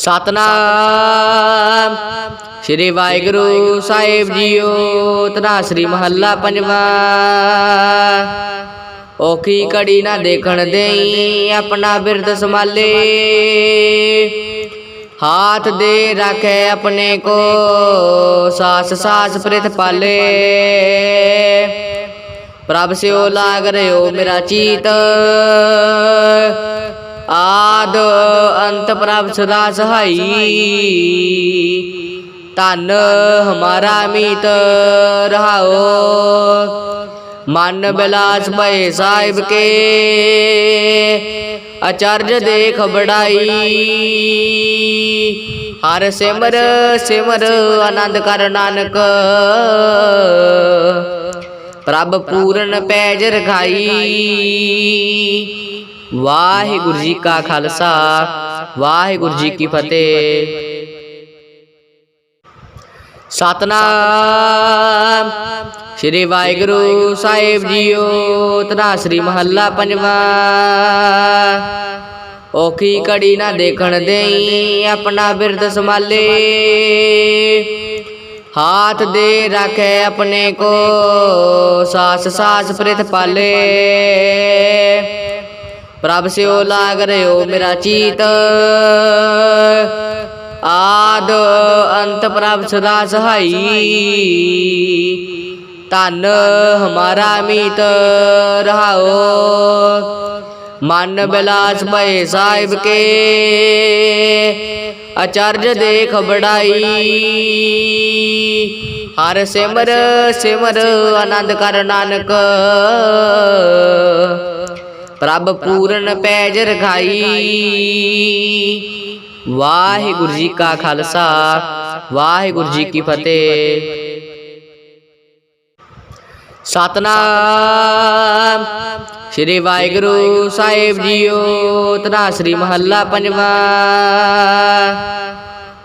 ਸਤਨਾਮ। ਸ੍ਰੀ ਵਾਹਿਗੁਰੂ ਸਾਹਿਬ ਜੀਓ ਤਨਾਸਰੀ ਮਹੱਲਾ ਪੰਜਵਾ। ਔਖੀ ਕੜੀ ਨਾ ਦੇਖਣ ਦੇਈ ਆਪਣਾ ਬਿਰਦ ਸੰਭਾਲੇ। ਹਾਥ ਦੇ ਰੱਖੇ ਆਪਣੇ ਕੋ, ਸਾਸ ਸਾਸ ਪ੍ਰਿਤ ਪਾਲੇ। ਪ੍ਰਭ ਸਿਓ ਲਾਗ ਰਿਓ ਮੇਰਾ ਚੀਤ। ਆਦ ਅੰਤ ਪ੍ਰਭ ਸਦਾ ਸਹਾਈ। ਧਨ ਹਮਾਰਾ ਮੀਤ ਰਹਾਓ। ਮਨ ਬਿਲਾਸ ਭਏ ਸਾਹਿਬ ਕੇ। ਅਚਰਜ ਦੇਖ ਬੜਾਈ ਹਰ ਸਿਮਰ ਸਿਮਰ ਆਨੰਦ ਕਰ ਨਾਨਕ। ਪ੍ਰਭ ਪੂਰਨ ਪੈਜ ਰਖਾਈ। ਵਾਹਿਗੁਰੂ ਜੀ ਕਾ ਖਾਲਸਾ, ਵਾਹਿਗੁਰੂ ਜੀ ਕੀ ਫਤਿਹ। ਸਤਨਾਮ ਸ੍ਰੀ ਵਾਹਿਗੁਰੂ ਸਾਹਿਬ ਜੀਓ ਤਨਾਸਰੀ ਮਹੱਲਾ ਪੰਜਵਾ। ਔਖੀ ਕੜੀ ਨਾ ਦੇਖਣ ਦੇਈ, ਆਪਣਾ ਬਿਰਦ ਸੰਭਾਲੇ। ਹਾਥ ਦੇ ਰੱਖੇ ਆਪਣੇ ਕੋ ਸਾਸ ਸਾਸ ਪ੍ਰਿਤ ਪਾਲੇ। ਪ੍ਰਭ ਸਿਓ ਲਾਗ ਰਿਓ ਮੇਰਾ ਚੀਤ। ਆਦ ਅੰਤ ਪ੍ਰਭ ਸਦਾ ਸਹਾਈ। ਧਨ ਹਮਾਰਾ ਮੀਤ ਰਹਾਓ। ਮਨ ਬਿਲਾਸ ਭਏ ਸਾਹਿਬ ਕੇ। ਅਚਰਜ ਦੇਖ ਬੜਾਈ। ਹਰ ਸਿਮਰ ਸਿਮਰ ਆਨੰਦ ਕਰ ਨਾਨਕ। ਪ੍ਰਭ ਪੂਰਨ ਪੈਜ ਰਖਾਈ। ਵਾਹਿਗੁਰੂ ਜੀ ਕਾ ਖਾਲਸਾ, ਵਾਹਿਗੁਰੂ ਜੀ ਕੀ ਫਤਿਹ। ਸਤਨਾਮ ਸ੍ਰੀ ਵਾਹਿਗੁਰੂ ਸਾਹਿਬ ਜੀਓ ਤਨਾਸਰੀ ਮਹੱਲਾ ਪੰਜਵਾ।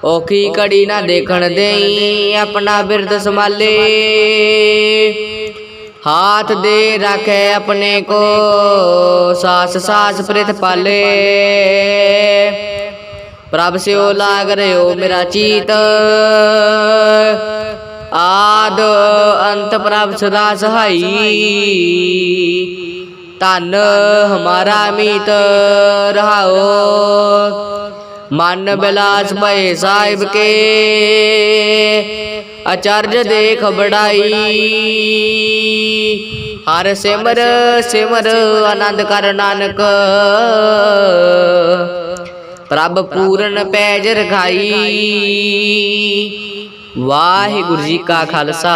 ਔਖੀ ਕੜੀ ਨਾ ਦੇਖਣ ਦੇਈ, ਆਪਣਾ ਬਿਰਦ ਸੰਭਾਲੇ। ਹਾਥ ਦੇ ਰੱਖੇ ਆਪਣੇ ਕੋ, ਸਾਸ ਸਾਸ ਪ੍ਰਿਤ ਪਾਲੇ। ਪ੍ਰਭ ਸਿਓ ਲਾਗ ਰਿਓ ਮੇਰਾ ਚੀਤ। ਆਦ ਅੰਤ ਪ੍ਰਭ ਸਦਾ ਸਹਾਈ। ਧਨ ਹਮਾਰਾ ਮੀਤ ਰਹਾਓ। ਮਨ ਬਿਲਾਸ ਭਏ ਸਾਹਿਬ ਕੇ। ਅਚਰਜ ਦੇਖ ਬੜਾਈ ਹਰ ਸਿਮਰ ਸਿਮਰ ਆਨੰਦ ਕਰ ਨਾਨਕ। ਪ੍ਰਭ ਪੂਰਨ ਪੈਜ ਰਖਾਈ। ਵਾਹਿਗੁਰੂ ਜੀ ਕਾ ਖਾਲਸਾ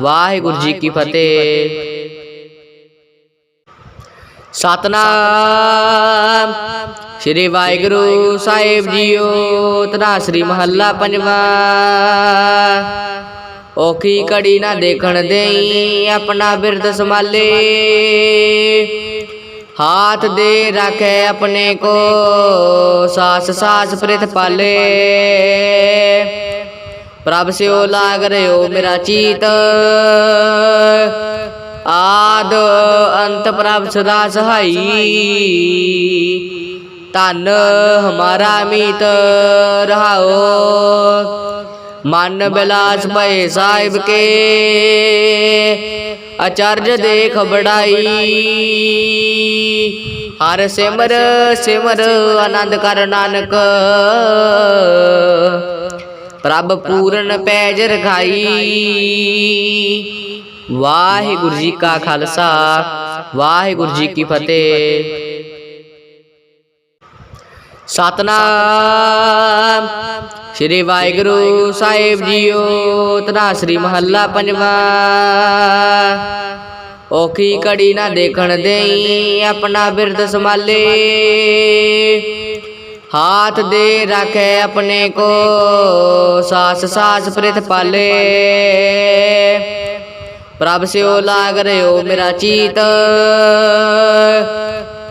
ਵਾਹਿਗੁਰੂ ਜੀ ਕੀ ਫਤਿਹ। ਸਤਨਾਮ। ਸ੍ਰੀ ਵਾਹਿਗੁਰੂ ਸਾਹਿਬ ਜੀਓ ਤਨਾਸਰੀ ਮਹੱਲਾ ਪੰਜਵਾ। ਔਖੀ ਕੜੀ ਨਾ ਦੇਖਣ ਦੇਈ ਆਪਣਾ ਬਿਰਦ ਸੰਭਾਲੇ। ਹਾਥ ਦੇ ਰੱਖੇ ਆਪਣੇ ਕੋ ਸਾਸ ਸਾਸ ਪ੍ਰਿਤ ਪਾਲੇ। ਪ੍ਰਭ ਸਿਓ ਲਾਗ ਰਿਓ ਮੇਰਾ ਚੀਤ। ਆਦ ਅੰਤ ਪ੍ਰਭ ਸਦਾ ਸਹਾਈ। ਧਨ ਹਮਾਰਾ ਮੀਤ ਰਹਾਓ। ਮਨ ਬਿਲਾਸ ਭਏ ਸਾਹਿਬ ਕੇ। ਅਚਰਜ ਦੇਖ ਬੜਾਈ। ਹਰ ਸਿਮਰ ਸਿਮਰ ਆਨੰਦ ਕਰ ਨਾਨਕ। ਪ੍ਰਭ ਪੂਰਨ ਪੈਜ ਰਖਾਈ। ਵਾਹਿਗੁਰੂ ਜੀ ਕਾ ਖਾਲਸਾ, ਵਾਹਿਗੁਰੂ ਜੀ ਕੀ ਫਤਿਹ। ਸਤਨਾਮ ਸ੍ਰੀ ਵਾਹਿਗੁਰੂ ਸਾਹਿਬ ਜੀਓ ਤਨਾਸਰੀ ਮਹੱਲਾ ਪੰਜਵਾ। ਔਖੀ ਕੜੀ ਨਾ ਦੇਖਣ ਦੇਈ ਆਪਣਾ ਬਿਰਦ ਸੰਭਾਲੇ। ਹਾਥ ਦੇ ਰੱਖੇ ਆਪਣੇ ਕੋ ਸਾਸ ਸਾਸ ਪ੍ਰਿਤ ਪਾਲੇ। ਪ੍ਰਭ ਸਿਓ ਲਾਗ ਰਿਓ ਮੇਰਾ ਚੀਤ।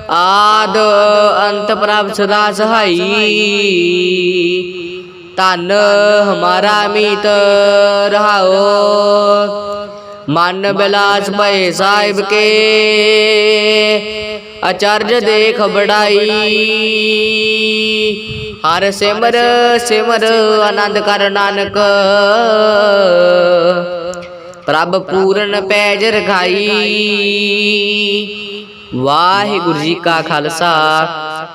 ਆਦ ਅੰਤ ਪ੍ਰਭ ਸਦਾ ਸਹਾਈ। ਧਨ ਹਮਾਰਾ ਮੀਤ ਰਹਾਓ। ਮਨ ਬਿਲਾਸ ਭਏ ਸਾਹਿਬ ਕੇ। ਅਚਰਜ ਦੇਖ ਬੜਾਈ ਹਰ ਸਿਮਰ ਸਿਮਰ ਆਨੰਦ ਕਰ ਨਾਨਕ। ਪ੍ਰਭ ਪੂਰਨ ਪੈਜ ਰਖਾਈ। ਵਾਹਿਗੁਰੂ ਜੀ ਕਾ ਖਾਲਸਾ,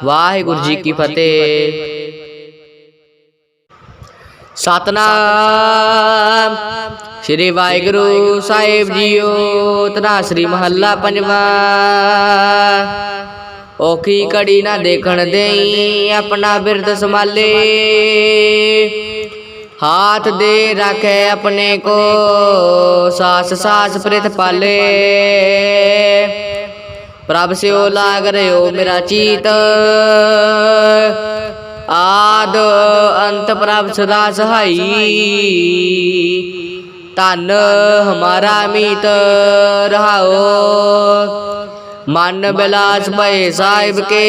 ਵਾਹਿਗੁਰੂ ਜੀ ਕੀ ਫਤਿਹ। ਸਤਨਾਮ ਸ੍ਰੀ ਵਾਹਿਗੁਰੂ ਸਾਹਿਬ ਜੀਓ, ਤਨਾ ਸ੍ਰੀ ਮਹੱਲਾ ਪੰਜਵਾ। ਔਖੀ ਕੜੀ ਨਾ ਦੇਖਣ ਦੇਈ ਆਪਣਾ ਬਿਰਦ ਸੰਭਾਲੇ। ਹਾਥ ਦੇ ਰੱਖੇ ਆਪਣੇ ਕੋ, ਸਾਸ ਸਾਸ ਪ੍ਰਿਤ ਪਾਲੇ। ਪ੍ਰਭ ਸਿਓ ਲਾਗ ਰਿਓ ਮੇਰਾ ਚੀਤ। ਆਦ ਅੰਤ ਪ੍ਰਭ ਸਦਾ ਸਹਾਈ। ਧਨ ਹਮਾਰਾ ਮੀਤ ਰਹਾਓ। ਮਨ ਬਿਲਾਸ ਭਏ ਸਾਹਿਬ ਕੇ।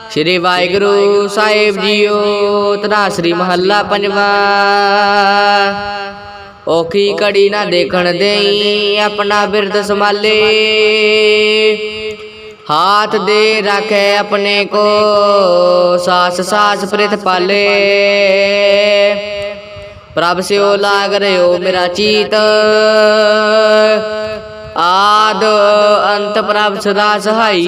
ਸ੍ਰੀ ਵਾਹਿਗੁਰੂ ਸਾਹਿਬ ਜੀਓ ਤਰਾ ਸ੍ਰੀ ਮਹੱਲਾ ਪੰਜਵਾ। ਔਖੀ ਕੜੀ ਨਾ ਦੇਖਣ ਦੇਈ, ਆਪਣਾ ਬਿਰਦ ਸੰਭਾਲੇ। ਹਾਥ ਦੇ ਰੱਖੇ ਆਪਣੇ ਕੋ, ਸਾਸ ਸਾਸ ਪ੍ਰਿਤ ਪਾਲੇ। ਪ੍ਰਭ ਸਿਓ ਲਾਗ ਰਿਓ ਮੇਰਾ ਚੀਤ। ਆਦ ਅੰਤ ਪ੍ਰਭ ਸਦਾ ਸਹਾਈ।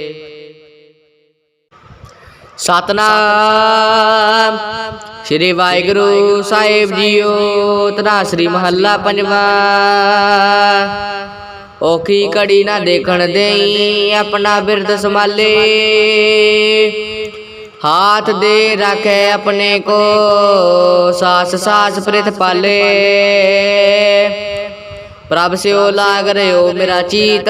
ਸਤਨਾਮ। ਸ੍ਰੀ ਵਾਹਿਗੁਰੂ ਸਾਹਿਬ ਜੀਓ, ਤਨਾ ਸ੍ਰੀ ਮਹੱਲਾ ਪੰਜਵਾ। ਔਖੀ ਕੜੀ ਨਾ ਦੇਖਣ ਦੇਈ ਆਪਣਾ ਬਿਰਦ ਸੰਭਾਲੇ। ਹਾਥ ਦੇ ਰੱਖੇ ਆਪਣੇ ਕੋ, ਸਾਸ ਸਾਸ ਪ੍ਰਿਤ ਪਾਲੇ। ਪ੍ਰਭ ਸਿਓ ਲਾਗ ਰਿਓ ਮੇਰਾ ਚੀਤ।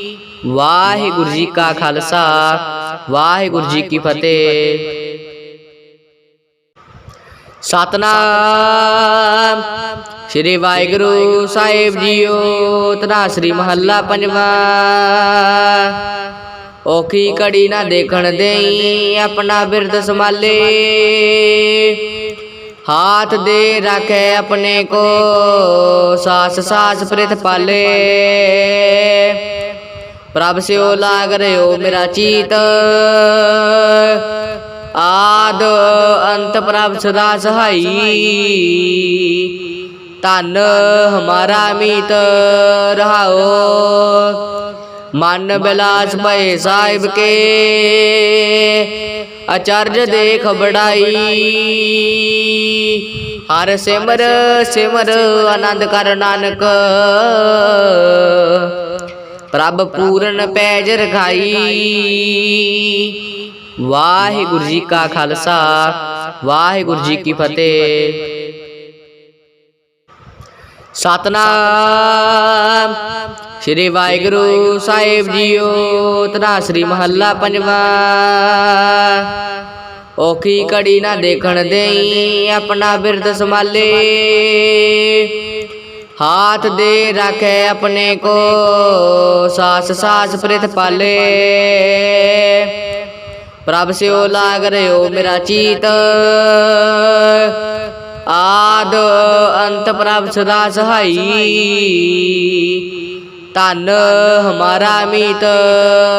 ਵਾਹਿਗੁਰੂ ਜੀ ਕਾ ਖਾਲਸਾ ਵਾਹਿਗੁਰੂ ਜੀ ਕੀ ਫਤਿਹ। ਸਤਨਾਮ ਸ੍ਰੀ ਵਾਹਿਗੁਰੂ ਸਾਹਿਬ ਜੀਓ ਤਨਾ ਸ੍ਰੀ ਮਹੱਲਾ ਪੰਜਵਾ। ਔਖੀ ਕੜੀ ਨਾ ਦੇਖਣ ਦੇਈ ਆਪਣਾ ਬਿਰਦ ਸੰਭਾਲੇ। ਹਾਥ ਦੇ ਰੱਖੇ ਆਪਣੇ ਕੋ ਸਾਸ ਸਾਸ ਪ੍ਰਿਤ ਪਾਲੇ। ਪ੍ਰਭ ਸਿਓ ਲਾਗ ਰਿਓ ਮੇਰਾ ਚੀਤ। ਆਦ ਅੰਤ ਪ੍ਰਭ ਸਦਾ ਸਹਾਈ। ਧਨ ਹਮਾਰਾ ਮੀਤ ਰਹਾਓ। ਮਨ ਬਿਲਾਸ ਭਏ ਸਾਹਿਬ ਕੇ। ਅਚਰਜ ਦੇਖ ਬੜਾਈ। ਹਰ ਸਿਮਰ ਸਿਮਰ ਆਨੰਦ ਕਰ ਨਾਨਕ। ਪ੍ਰਭ ਪੂਰਨ ਪੈਜ ਰਖਾਈ। ਵਾਹਿਗੁਰੂ ਜੀ ਕਾ ਖਾਲਸਾ, ਵਾਹਿਗੁਰੂ ਜੀ ਕੀ ਫਤਿਹ। ਸਤਨਾਮ ਸ੍ਰੀ ਵਾਹਿਗੁਰੂ ਸਾਹਿਬ ਜੀਓ, ਤਨਾ ਸ੍ਰੀ ਮਹੱਲਾ ਪੰਜਵਾ। ਔਖੀ ਕੜੀ ਨਾ ਦੇਖਣ ਦੇਈ, ਆਪਣਾ ਬਿਰਦ ਸੰਭਾਲੇ। ਹਾਥ ਦੇ ਰੱਖੇ ਆਪਣੇ ਕੋ, ਸਾਸ ਸਾਸ ਪ੍ਰਿਤ ਪਾਲੇ। ਪ੍ਰਭ ਸਿਓ ਲਾਗ ਰਿਓ ਮੇਰਾ ਚੀਤ। ਆਦ ਅੰਤ ਪ੍ਰਭ ਸਦਾ ਸਹਾਈ। ਧਨ ਹਮਾਰਾ ਮੀਤ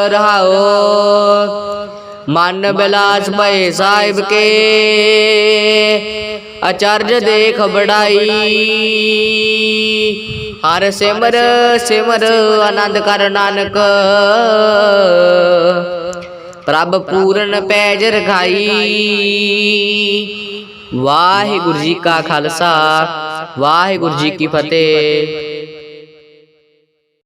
ਰਹਾਓ। ਮਨ ਬਿਲਾਸ ਭਏ ਸਾਹਿਬ ਕੇ। ਅਚਰਜ ਦੇਖ ਬੜਾਈ ਹਰ ਸਿਮਰ ਸਿਮਰ ਆਨੰਦ ਕਰ ਨਾਨਕ। ਪ੍ਰਭ ਪੂਰਨ ਪੈਜ ਰਖਾਈ। ਵਾਹਿਗੁਰੂ ਜੀ ਕਾ ਖਾਲਸਾ ਵਾਹਿਗੁਰੂ ਜੀ ਕੀ ਫਤਿਹ।